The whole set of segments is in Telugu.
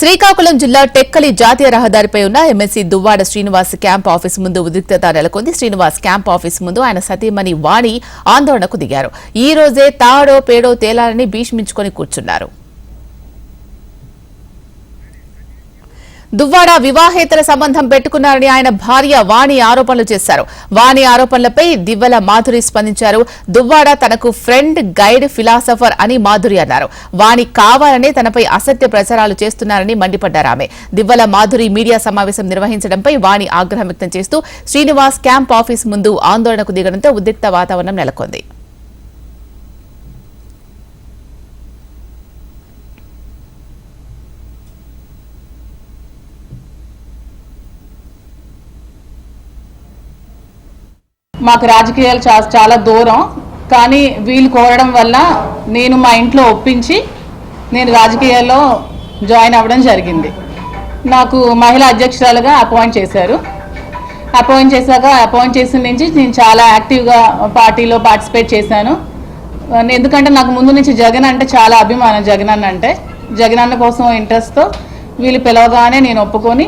శ్రీకాకుళం జిల్లా టెక్కలి జాతీయ రహదారిపై ఉన్న MLC Duvvada Srinivas camp office ముందు ఉద్రిక్తత నెలకొంది. శ్రీనివాస్ క్యాంప్ ఆఫీస్ ముందు ఆయన సతీమణి వాణి ఆందోళనకు దిగారు. ఈ రోజే తాడో పేడో తేలాలని భీష్మించుకొని కూర్చున్నారు. దువ్వాడ వివాహేతర సంబంధం పెట్టుకున్నారని ఆయన భార్య వాణి ఆరోపణలు చేశారు. వాణి ఆరోపణలపై దివ్వల మాధురి స్పందించారు. దువ్వాడ తనకు ఫ్రెండ్ గైడ్ ఫిలాసఫర్ అని మాధురి అన్నారు. వాణి కావాలనే తనపై అసత్య ప్రచారాలు చేస్తున్నారని మండిపడ్డారు ఆమె. దివ్వల మాధురి మీడియా సమావేశం నిర్వహించడంపై వాణి ఆగ్రహం వ్యక్తం చేస్తూ శ్రీనివాస్ క్యాంప్ ఆఫీస్ ముందు ఆందోళనకు దిగడంతో ఉద్రిక్త వాతావరణం నెలకొంది. మాకు రాజకీయాలు చా చాలా దూరం. కానీ వీళ్ళు కోరడం వల్ల నేను మా ఇంట్లో ఒప్పించి నేను రాజకీయాల్లో జాయిన్ అవ్వడం జరిగింది. నాకు మహిళా అధ్యక్షురాలుగా అపాయింట్ చేశారు. అపాయింట్ చేశాక అపాయింట్ చేసిన నుంచి నేను చాలా యాక్టివ్గా పార్టీలో పార్టిసిపేట్ చేశాను. ఎందుకంటే నాకు ముందు నుంచి జగన్ అంటే చాలా అభిమానం జగన్ అన్న అంటే. జగన్ అన్న కోసం ఇంట్రెస్ట్తో వీళ్ళు పిలవగానే నేను ఒప్పుకొని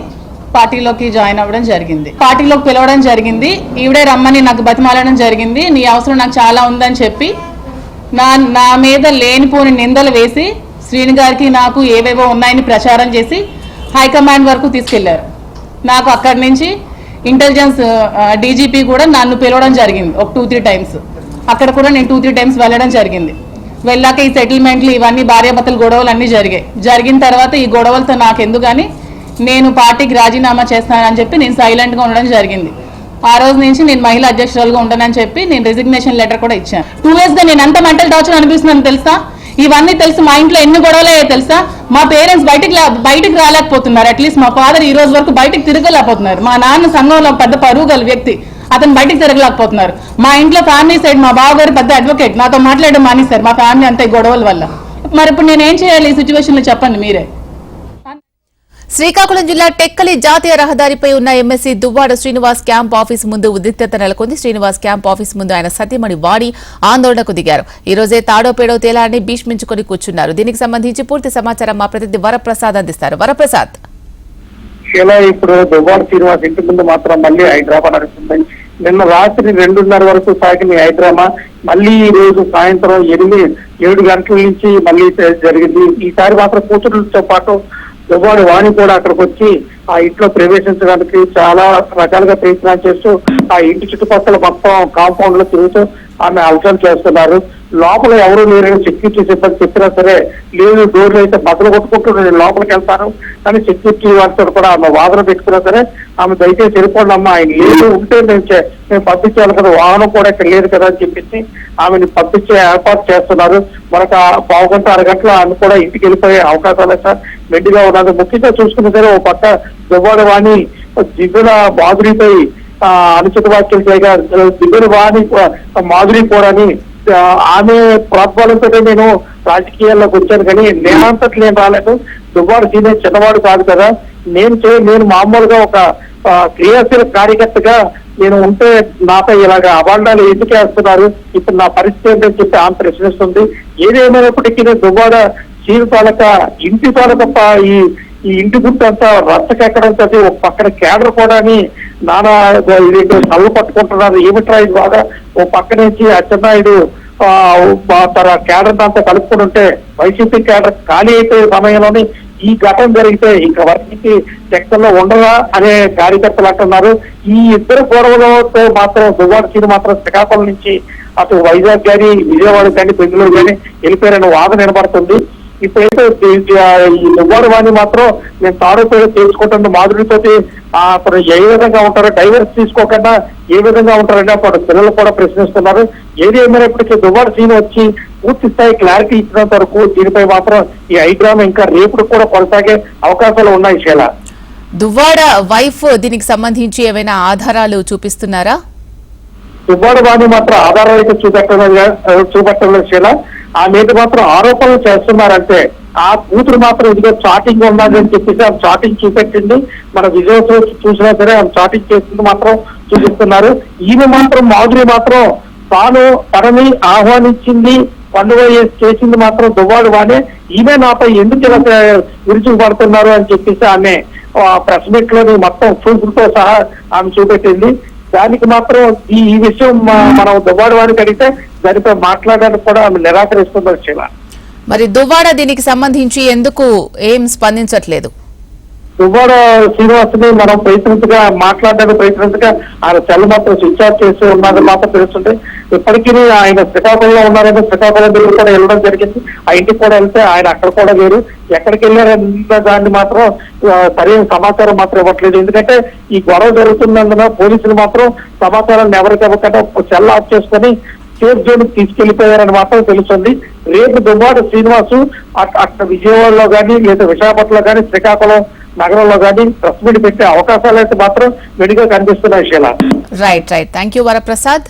పార్టీలోకి జాయిన్ అవ్వడం జరిగింది. పార్టీలోకి పిలవడం జరిగింది. ఈవిడే రమ్మని నాకు బతిమాలడం జరిగింది. నీ అవసరం నాకు చాలా ఉందని చెప్పి నా నా మీద లేనిపోని నిందలు వేసి శ్రీని గారికి నాకు ఏవేవో ఉన్నాయని ప్రచారం చేసి హైకమాండ్ వరకు తీసుకెళ్ళారు. నాకు అక్కడి నుంచి ఇంటెలిజెన్స్ డీజీపీ కూడా నన్ను పిలవడం జరిగింది. ఒక టూ త్రీ టైమ్స్. అక్కడ కూడా నేను టూ త్రీ టైమ్స్ వెళ్ళడం జరిగింది. వెళ్ళాక ఈ సెటిల్మెంట్లు ఇవన్నీ భార్యాభర్తల గొడవలు అన్నీ జరిగాయి. జరిగిన తర్వాత ఈ గొడవలతో నాకెందుకు కానీ నేను పార్టీకి రాజీనామా చేస్తానని చెప్పి నేను సైలెంట్గా ఉండడం జరిగింది. ఆ రోజు నుంచి నేను మహిళా అధ్యక్షురాలుగా ఉండనని చెప్పి నేను రెసిగ్నేషన్ లెటర్ కూడా ఇచ్చాను. టూ ఇయర్స్గా నేను ఎంత మెంటల్ టార్చర్ అనిపిస్తున్నాను తెలుసా? ఇవన్నీ తెలుసు మా ఇంట్లో ఎన్ని గొడవలయ్యాయో తెలుసా? మా పేరెంట్స్ బయటికి బయటికి రాలేకపోతున్నారు. అట్లీస్ట్ మా ఫాదర్ ఈ రోజు వరకు బయటికి తిరగలేకపోతున్నారు. మా నాన్న సంఘంలో పెద్ద పరువు గల వ్యక్తి అతను బయటికి తిరగలేకపోతున్నారు. మా ఇంట్లో ఫ్యామిలీ సైడ్ మా బావగారు పెద్ద అడ్వకేట్ నాతో మాట్లాడడం మానేశారు. మా ఫ్యామిలీ అంతా ఈ గొడవల వల్ల. మరి ఇప్పుడు నేను ఏం చేయాలి ఈ సిచ్యువేషన్లో చెప్పండి మీరే. శ్రీకాకుళం జిల్లా టెక్కలి జాతీయ రహదారిపై ఉన్న MLC Duvvada Srinivas camp office ముందు ఉద్రిక్తత నెలకొంది. శ్రీనివాస్ క్యాంప్ ఆఫీస్ ముందు ఆయన సతీమణి వాడి ఆందోళనకు దిగారు. ఈ రోజే తాడో పేడో తేలాలని భీష్మించుకొని కూర్చున్నారు. దీనికి సంబంధించి పూర్తి సమాచారం మా ప్రతినిధి వరప్రసాద్ అందిస్తారు. వరప్రసాద్. ఇలా ఇప్పుడు దువ్వాడ శ్రీనివాస్ ఇంటి ముందు మాత్రం మళ్ళీ హైదరాబాద్ నడుస్తుంది. నిన్న రాత్రి రెండున్నర వరకు సాగిన ఈ మళ్ళీ ఈ రోజు సాయంత్రం ఎనిమిది ఏడు గంటల నుంచి మళ్ళీ జరిగింది. ఈసారి మాత్రం కూతురులతో పాటు దుబాడు వాణి కూడా అక్కడికి వచ్చి ఆ ఇంట్లో ప్రవేశించడానికి చాలా రకాలుగా ప్రయత్నాలు చేస్తూ ఆ ఇంటి చుట్టుపక్కల మొత్తం కాంపౌండ్లో తిరుగుతూ ఆమె అవసరం చేస్తున్నారు. లోపల ఎవరు లేరని సెక్యూరిటీ సిబ్బంది చెప్పినా సరే లేదు డోర్లు అయితే బద్దలు కొట్టుకుంటూ నేను లోపలికి వెళ్తాను కానీ సెక్యూరిటీ వారితో కూడా ఆమె వాదన పెట్టుకున్నా సరే ఆమె దయచేసి వెళ్ళిపోండి అమ్మా ఆయన లేదు ఉంటే నేను మేము పంపించాలి కదా వాహనం కూడా ఇక్కడ లేదు కదా అని చెప్పేసి ఆమెను పంపించే ఏర్పాటు చేస్తున్నారు. మనకు పావు గంట అరగంటలో ఆమె కూడా ఇంటికి వెళ్ళిపోయే అవకాశాలు సార్. మెండుగా ఉన్నది ముఖ్యంగా చూసుకున్న సరే ఓ పక్క దువ్వాడ వాణి దివ్యుల బాధుడిపై అనుచిత వ్యాఖ్యలు చేయగా దివ్యుల వాణి మాధురి పోరని ఆమె ప్రోత్సాహంతో నేను రాజకీయాల్లోకి వచ్చాను. కానీ నేనంతటి నేను రాలేదు. దువ్వాడు సీనియర్ చిన్నవాడు కాదు కదా. నేను చే నేను మామూలుగా ఒక క్రియాశీల కార్యకర్తగా నేను ఉంటే నాపై ఇలాగ అవాండాలు ఎందుకు వేస్తున్నారు? ఇప్పుడు నా పరిస్థితి ఏంటని చెప్పి ఆమె ప్రశ్నిస్తుంది. ఏదేమైనప్పటికీ నేను దువ్వాడ సీను తాలూకా ఇంటి తాలూకా ఈ ఈ ఇంటి గుర్తు అంతా రచ్చకెక్కడంతో ఒక పక్కన కేడర్ కూడా నానా ఇదేంటో కళ్ళు పట్టుకుంటున్నారు. ఏమిట్రా ఇది బాగా ఓ పక్క నుంచి అచ్చెన్నాయుడు తన కేడర్ అంతా కలుపుకుని ఉంటే వైసీపీ కేడర్ ఖాళీ అయిపోయే సమయంలోనే ఈ ఘటన జరిగితే ఇంకా వర్షికి సెక్షన్లో ఉండదా అనే కార్యకర్తలు అంటున్నారు. ఈ ఇద్దరు గొడవలతో మాత్రం దువ్వాడ సీను మాత్రం శ్రీకాకుళం నుంచి అటు వైజాగ్ కానీ విజయవాడ కానీ బెంగళూరు కానీ వెళ్ళిపోయారని వాదన నిలబడుతుంది ఇప్పుడైతే వాణి మాత్రం నేను తాడో పేరు తెలుసుకుంటున్న మాధురితో అతను ఏ విధంగా ఉంటారో డైవర్స్ తీసుకోకుండా ఏ విధంగా ఉంటారంటే అప్పుడు పిల్లలు కూడా ప్రశ్నిస్తున్నారు. ఏది ఏమైనప్పటికీ దువ్వాడ సీన్ వచ్చి పూర్తి స్థాయి క్లారిటీ ఇచ్చినంత వరకు దీనిపై మాత్రం ఈ హైడ్రామా ఇంకా రేపు కూడా కొనసాగే అవకాశాలు ఉన్నాయి శైల. దువ్వాడ వైఫ్ దీనికి సంబంధించి ఏమైనా ఆధారాలు చూపిస్తున్నారా? దువ్వాడ వాణి మాత్రం ఆధారాలైతే చూపెట్టడం చూపెట్టడం శైల. ఆ మీద మాత్రం ఆరోపణలు చేస్తున్నారంటే ఆ కూతురు మాత్రం ఇదిగో చాటింగ్ ఉన్నాడని చెప్పేసి ఆమె చాటింగ్ చూపెట్టింది. మన విజయ చూసినా సరే ఆమె చాటింగ్ చేసింది మాత్రం చూపిస్తున్నారు. ఈమె మాత్రం మాధురి మాత్రం తాను తనని ఆహ్వానించింది పండుగ చేసింది మాత్రం దువ్వాడు వాడే ఈమె నాపై ఎందుకు ఇలా విరుచుకు పడుతున్నారు అని చెప్పేసి ఆమె ప్రెస్ మీట్లోని మొత్తం ప్రూఫ్తో సహా ఆమె చూపెట్టింది. దానికి మాత్రం ఈ ఈ విషయం మనం దువ్వాడు వాడికి అడిగితే దానిపై మాట్లాడడానికి కూడా ఆమె నిరాకరిస్తున్నారు శిల మరి దువ్వాడ దీనికి సంబంధించి ఎందుకు ఏం స్పందించట్లేదు? దువ్వాడ శ్రీనివాసుని మనం ప్రయత్నించగా మాట్లాడడానికి ప్రయత్నించగా ఆయన సెల్ మాత్రం స్విచ్ ఆఫ్ చేసి ఉన్నది మాత్రం తెలుస్తుంటే ఇప్పటికీ ఆయన శ్రీకాకుళంలో ఉన్నారని శ్రీకాకుళం దగ్గర కూడా వెళ్ళడం జరిగింది. ఆ ఇంటికి కూడా వెళ్తే ఆయన అక్కడ కూడా లేరు. ఎక్కడికి వెళ్ళారన్న దాన్ని మాత్రం సరైన సమాచారం మాత్రం ఇవ్వట్లేదు. ఎందుకంటే ఈ గొడవ జరుగుతున్నందున పోలీసులు మాత్రం సమాచారాన్ని ఎవరికి ఇవ్వకుండా సెల్ ఆఫ్ చేసుకొని సేఫ్ జోన్ తీసుకెళ్ళిపోయారని మాత్రం తెలుస్తుంది. రేపు దువ్వాడ శ్రీనివాసు అక్కడ విజయవాడలో కానీ లేదా విశాఖపట్నంలో కానీ శ్రీకాకుళం నగరంలో కానీ ప్రెస్ మీట్ పెట్టే అవకాశాలు అయితే మాత్రం వెడిగా కనిపిస్తున్నాయి Sheela right right thank you Varaprasad